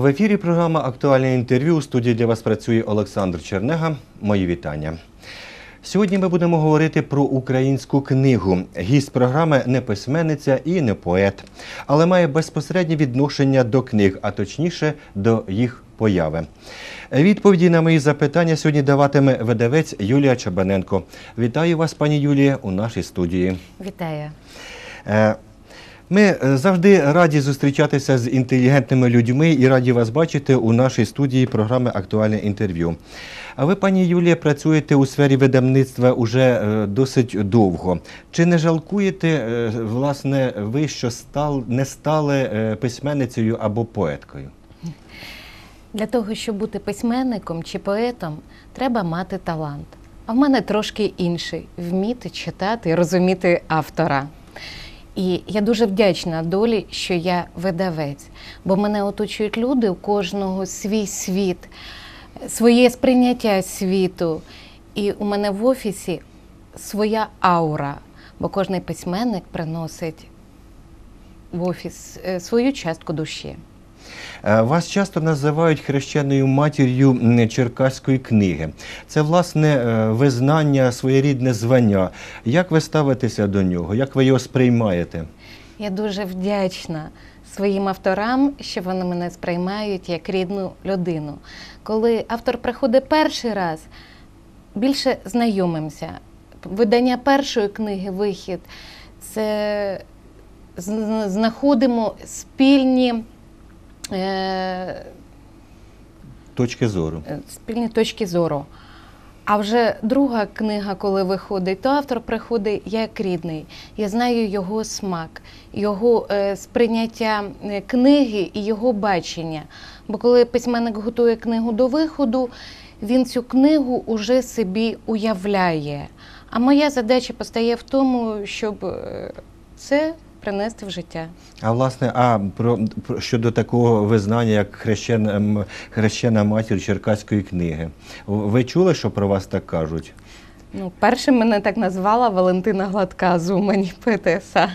В ефірі програма Актуальне інтерв'ю. У студії для вас працює Олександр Чернега. Мої вітання. Сьогодні ми будемо говорити про українську книгу. Гість програми не письменниця і не поет, але має безпосереднє відношення до книг, а точніше до їх появи. Відповіді на мої запитання сьогодні даватиме видавець Юлія Чабаненко. Вітаю вас, пані Юлія, у нашій студії. Вітаю. Ми е, завжди раді зустрічатися з інтелігентними людьми і раді вас бачити у нашій студії програми Актуальне інтерв'ю. А ви, пані Юлія, працюєте у сфері видавництва уже е, досить довго. Чи не жалкуєте, е, власне, ви, що стал, не стали письменницею або поеткою? Для того, щоб бути письменником чи поетом, треба мати талант. А в мене трошки інший вміти читати і розуміти автора. І я дуже вдячна долі, що я видавець, бо мене оточують люди, у кожного свій світ, своє сприйняття світу. І у мене в офісі своя аура, бо кожний письменник приносить в офіс е, свою частку душі. Е, Вас часто називають хрещеною матір'ю черкаської книги. Це власне е, визнання, своєрідне звання. Як ви ставитеся до нього? Як ви його сприймаєте? Я дуже вдячна своїм авторам, що вони мене сприймають як рідну людину. Коли автор приходить перший раз, більше знайомимося. Видання першої книги Вихід це знаходимо спільні. Е, Точки зору. е, спільні точки зору. А вже друга книга, коли виходить, то автор приходить як рідний. Я знаю його смак, його е, сприйняття книги і його бачення. Бо коли письменник готує книгу до виходу, він цю книгу уже собі уявляє. А моя задача постає в тому, щоб це принести в життя. А власне, а про, про щодо такого визнання, як хрещена, хрещена матір черкаської книги. Ви чули, що про вас так кажуть? Ну, першим мене так назвала Валентина Гладка з Умані ПТСА.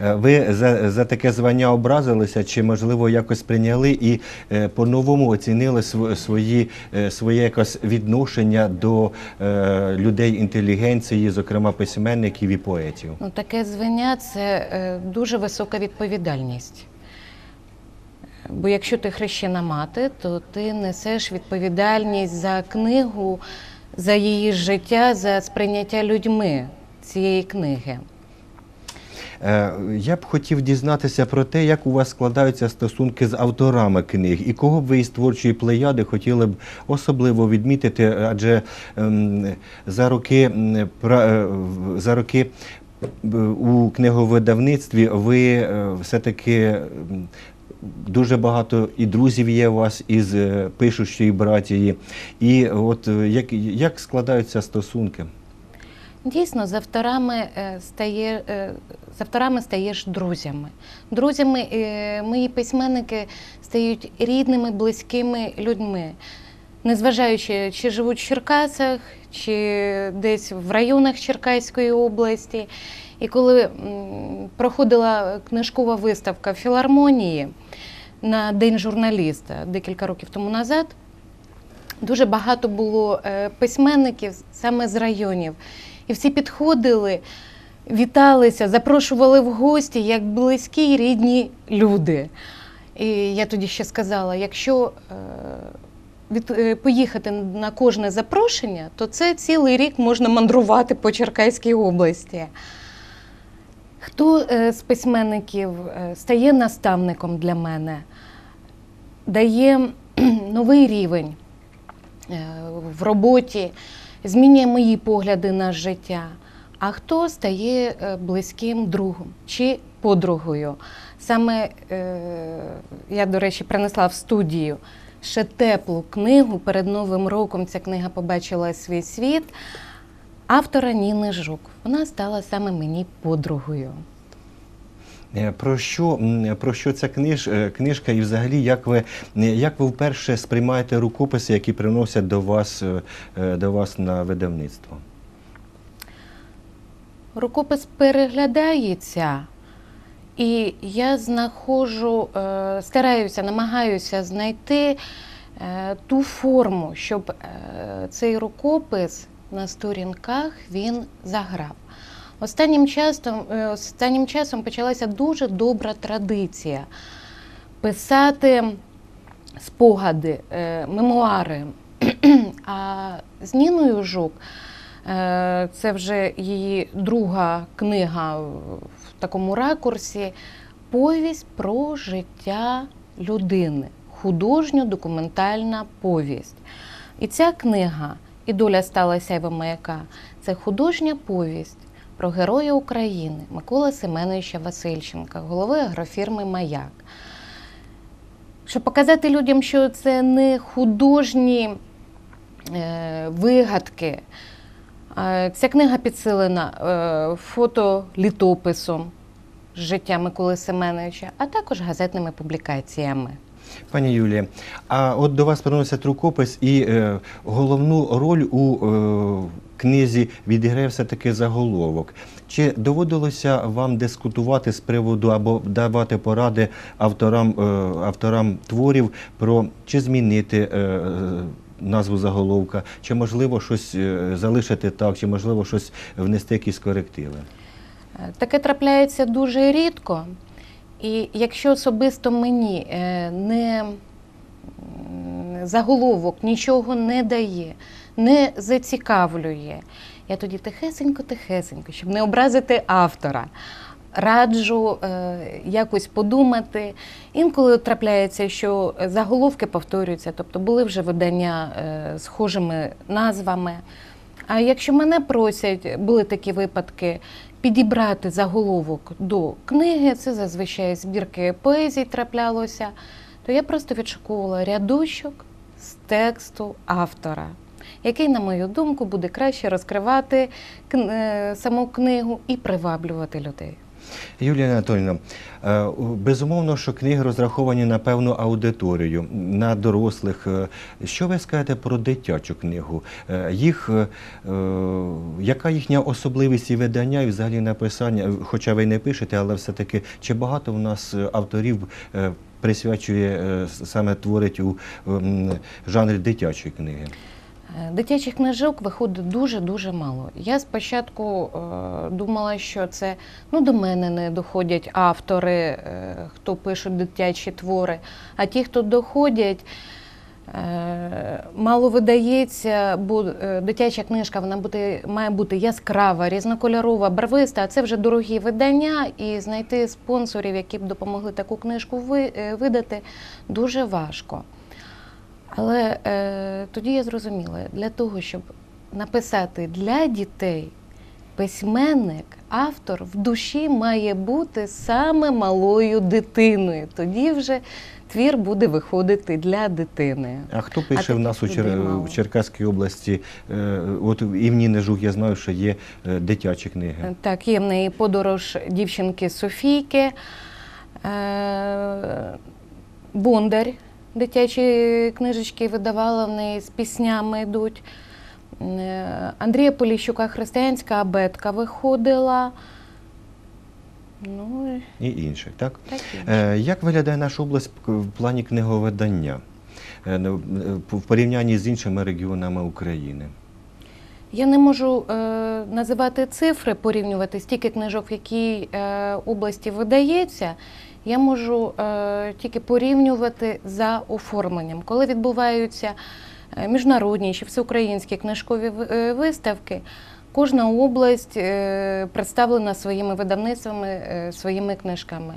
Е, Ви за, за таке звання образилися, чи можливо якось прийняли і е, по-новому оцінили св- свої, е, своє якось відношення до людей інтелігенції, зокрема письменників і поетів? Ну, таке звання це дуже висока відповідальність. Бо якщо ти хрещена мати, то ти несеш відповідальність за книгу, за її життя, за сприйняття людьми цієї книги. Е, Я б хотів дізнатися про те, як у вас складаються стосунки з авторами книг, і кого б ви із творчої плеяди хотіли б особливо відмітити, адже ем, за роки е, за роки е, у книговидавництві ви все-таки дуже багато і друзів є у вас із пишущої братії. І от як, як складаються стосунки? Дійсно, з авторами е, стає е, з авторами стаєш друзями. Друзями е, мої письменники стають рідними, близькими людьми. Незважаючи, чи живуть в Черкасах, чи десь в районах Черкаської області. І коли проходила книжкова виставка в філармонії на День журналіста декілька років тому назад, Дуже багато було письменників саме з районів. І всі підходили, віталися, запрошували в гості як близькі рідні люди. І я тоді ще сказала: якщо е, від, е, поїхати на кожне запрошення, то це цілий рік можна мандрувати по Черкаській області. Хто е, з письменників стає наставником для мене, дає новий рівень в роботі, змінює мої погляди на життя. А хто стає е, близьким другом чи подругою? Саме е, я, до речі, принесла в студію ще теплу книгу. Перед Новим роком ця книга побачила свій світ. Автора Ніни Жук. Вона стала саме мені подругою. Е, Про що, про що ця книж, е, книжка і взагалі як ви, е, як ви вперше сприймаєте рукописи, які приносять до вас, до вас на видавництво? Рукопис переглядається, І я знаходжу, стараюся, намагаюся знайти ту форму, щоб цей рукопис на сторінках він заграв. Останнім часом, е, останнім часом почалася дуже добра традиція писати спогади, е, мемуари. А з Ніною Жук е, це вже її друга книга в такому ракурсі. Повість про життя людини, художньо-документальна повість. І ця книга І доля стала сяйвом маяка це художня повість про героя України Микола Семеновича Васильченка, голови агрофірми Маяк. Щоб показати людям, що це не художні е, вигадки. Е, Ця книга підсилена е, фотолітописом життя Миколи Семеновича, а також газетними публікаціями. Пані Юлія, а от до вас приносять рукопис, і е, головну роль у е, книзі відіграє все-таки заголовок. Чи доводилося вам дискутувати з приводу або давати поради авторам, е, авторам творів про чи змінити е, назву заголовка, чи можливо щось е, залишити так, чи можливо щось внести якісь корективи? Е, Таке трапляється дуже рідко. І якщо особисто мені е, не заголовок нічого не дає, не зацікавлює, я тоді тихесенько-тихесенько, щоб не образити автора. Раджу е, якось подумати. Інколи трапляється, що заголовки повторюються, тобто були вже видання е, схожими назвами. А якщо мене просять, були такі випадки, підібрати заголовок до книги, це зазвичай збірки поезій траплялося, то я просто відшукувала рядочок з тексту автора, який, на мою думку, буде краще розкривати е, саму книгу і приваблювати людей. Юлія Анатолійовна, е, безумовно, що книги розраховані на певну аудиторію, на дорослих. Е, Що ви скажете про дитячу книгу? Е, Їх, яка їхня особливість і видання, і взагалі написання, хоча ви не пишете, але все-таки чи багато в нас авторів присвячує саме творить у жанрі дитячої книги? Дитячих книжок виходить дуже-дуже мало. Я спочатку е, думала, що це ну, до мене не доходять автори, е, хто пишуть дитячі твори, а ті, хто доходять, е, мало видається, бо дитяча книжка вона бути, має бути яскрава, різнокольорова, барвиста, а це вже дорогі видання, і знайти спонсорів, які б допомогли таку книжку ви- видати, дуже важко. Але е, тоді я зрозуміла, для того, щоб написати для дітей, письменник, автор в душі має бути саме малою дитиною. Тоді вже твір буде виходити для дитини. А хто пише таких в нас у, Чер... в Черкаській області? Е, От і в Ніни я знаю, що є е, дитячі книги. Так, є в неї подорож дівчинки Софійки, е, Бондар, дитячі книжечки видавала в неї з піснями йдуть. Е, Андрія Поліщука християнська абетка виходила. Ну, і І інших, так? так і. Е, Як виглядає наша область в плані книговидання е, ну, е, в порівнянні з іншими регіонами України? Я не можу е, називати цифри, порівнювати стільки книжок, в якій е, області видається. Я можу е, тільки порівнювати за оформленням. Коли відбуваються е, міжнародні чи всеукраїнські книжкові е, виставки, кожна область е, представлена своїми видавництвами, своїми книжками.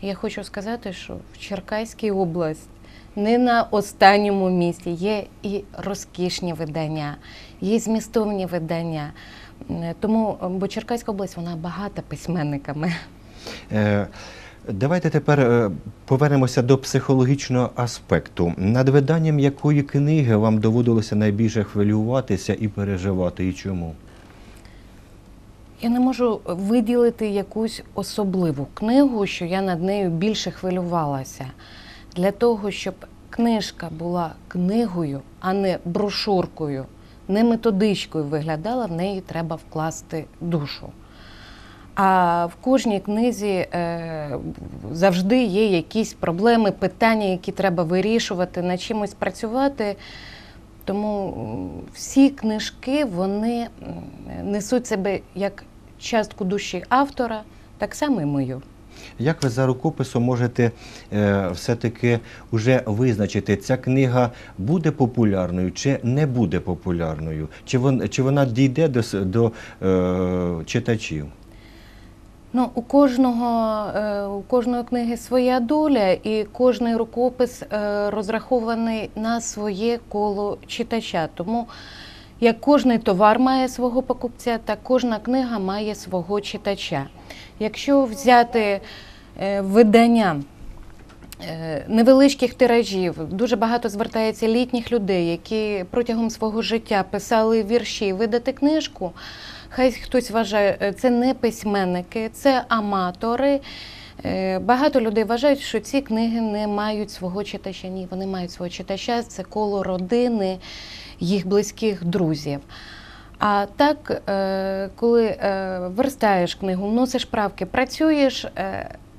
Я хочу сказати, що в Черкаській області не на останньому місці є і розкішні видання, є змістовні видання. Тому, бо Черкаська область вона багата письменниками. Давайте тепер е, повернемося до психологічного аспекту. Над виданням якої книги вам доводилося найбільше хвилюватися і переживати, і чому? Я не можу виділити якусь особливу книгу, що я над нею більше хвилювалася. Для того, щоб книжка була книгою, а не брошуркою, не методичкою виглядала, в неї треба вкласти душу. А в кожній книзі е, завжди є якісь проблеми, питання, які треба вирішувати, над чимось працювати. Тому всі книжки вони несуть себе як частку душі автора, так само і мою. Як ви за рукописом можете е, все-таки вже визначити, ця книга буде популярною чи не буде популярною? Чи, вон, чи вона дійде до, до е, читачів? Ну, у кожного е, у кожної книги своя доля, і кожний рукопис е, розрахований на своє коло читача. Тому як кожний товар має свого покупця, так кожна книга має свого читача. Якщо взяти е, видання невеличких тиражів, дуже багато звертається літніх людей, які протягом свого життя писали вірші, видати книжку. Хай хтось вважає, е, це не письменники, це аматори. Е, Багато людей вважають, що ці книги не мають свого читача. Ні, вони мають свого читача, це коло родини, їх близьких друзів. А так, е, коли верстаєш книгу, вносиш правки, працюєш,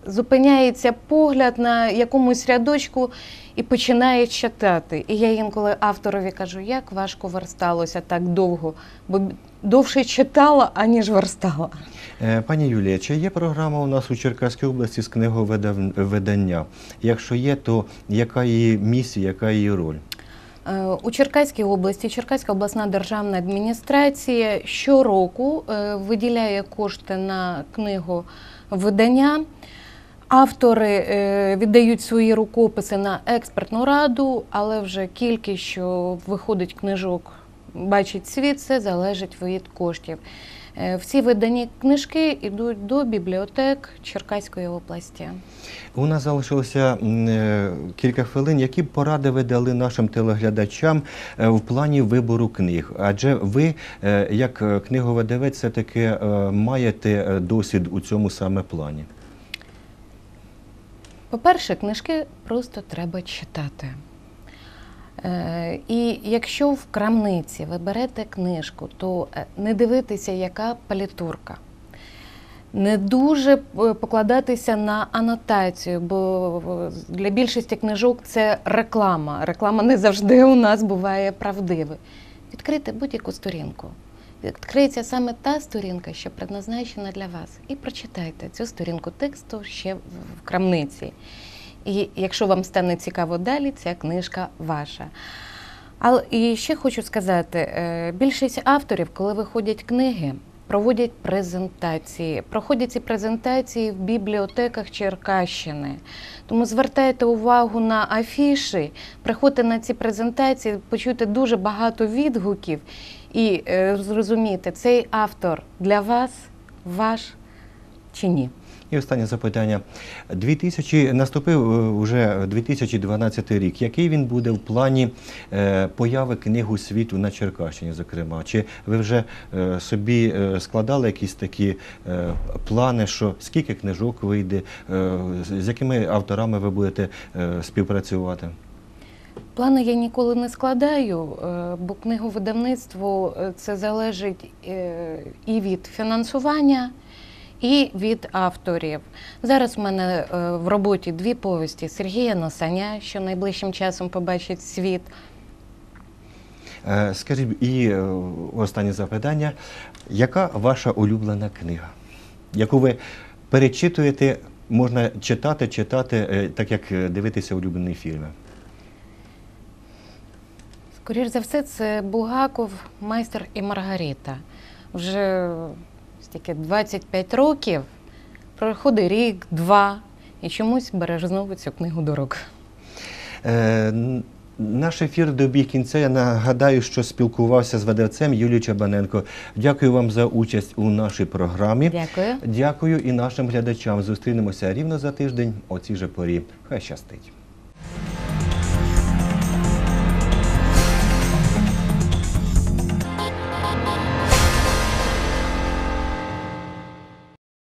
зупиняється погляд на якомусь рядочку і починає читати. І я інколи авторові кажу, як важко версталося так довго, бо довше читала, аніж верстала. Е, Пані Юлія, чи є програма у нас у Черкаській області з книговидання? Якщо є, то яка її місія, яка її роль? Е, У Черкаській області Черкаська обласна державна адміністрація щороку е, виділяє кошти на книгу видання. Автори е, віддають свої рукописи на експертну раду, але вже кількість, що виходить книжок, бачить світ, це залежить від коштів. Е, Всі видані книжки йдуть до бібліотек Черкаської області. У нас залишилося е, кілька хвилин. Які б поради ви дали нашим телеглядачам в плані вибору книг? Адже ви, як книговидавець, все-таки е, маєте досвід у цьому саме плані. По-перше, книжки просто треба читати. Е, І якщо в крамниці ви берете книжку, то е, не дивитися, яка палітурка. Не дуже е, покладатися на анотацію, бо для більшості книжок це реклама. Реклама не завжди у нас буває правдивою. Відкрити будь-яку сторінку. Відкриється саме та сторінка, що предназначена для вас. І прочитайте цю сторінку тексту ще в крамниці. І якщо вам стане цікаво далі, ця книжка ваша. Але і ще хочу сказати: е, більшість авторів, коли виходять книги, проводять презентації. Проходять ці презентації в бібліотеках Черкащини. Тому звертайте увагу на афіші, приходьте на ці презентації, почуйте дуже багато відгуків і е, зрозумієте, цей автор для вас, ваш чи ні. І останнє запитання. 2000, наступив е, вже 2012 рік. Який він буде в плані е, появи книг у світу на Черкащині, зокрема? Чи ви вже е, собі е, складали якісь такі е, плани, що скільки книжок вийде, е, з- якими авторами ви будете е, співпрацювати? Плани я ніколи не складаю, е, бо книговидавництво е, це залежить е, і від фінансування, і від авторів. Зараз в мене в роботі дві повісті Сергія Носаня, що найближчим часом побачить світ. Скажіть, і останнє запитання. Яка ваша улюблена книга, яку ви перечитуєте, можна читати, читати, так як дивитися улюблені фільми? Скоріш за все, це Булгаков, майстер і Маргарита. Вже стільки 25 років, проходить рік, два, і чомусь береш знову цю книгу до рук. Е, Наш ефір добіг кінця. Я нагадаю, що спілкувався з видавцем Юлією Чабаненко. Дякую вам за участь у нашій програмі. Дякую. Дякую і нашим глядачам. Зустрінемося рівно за тиждень о цій же порі. Хай щастить.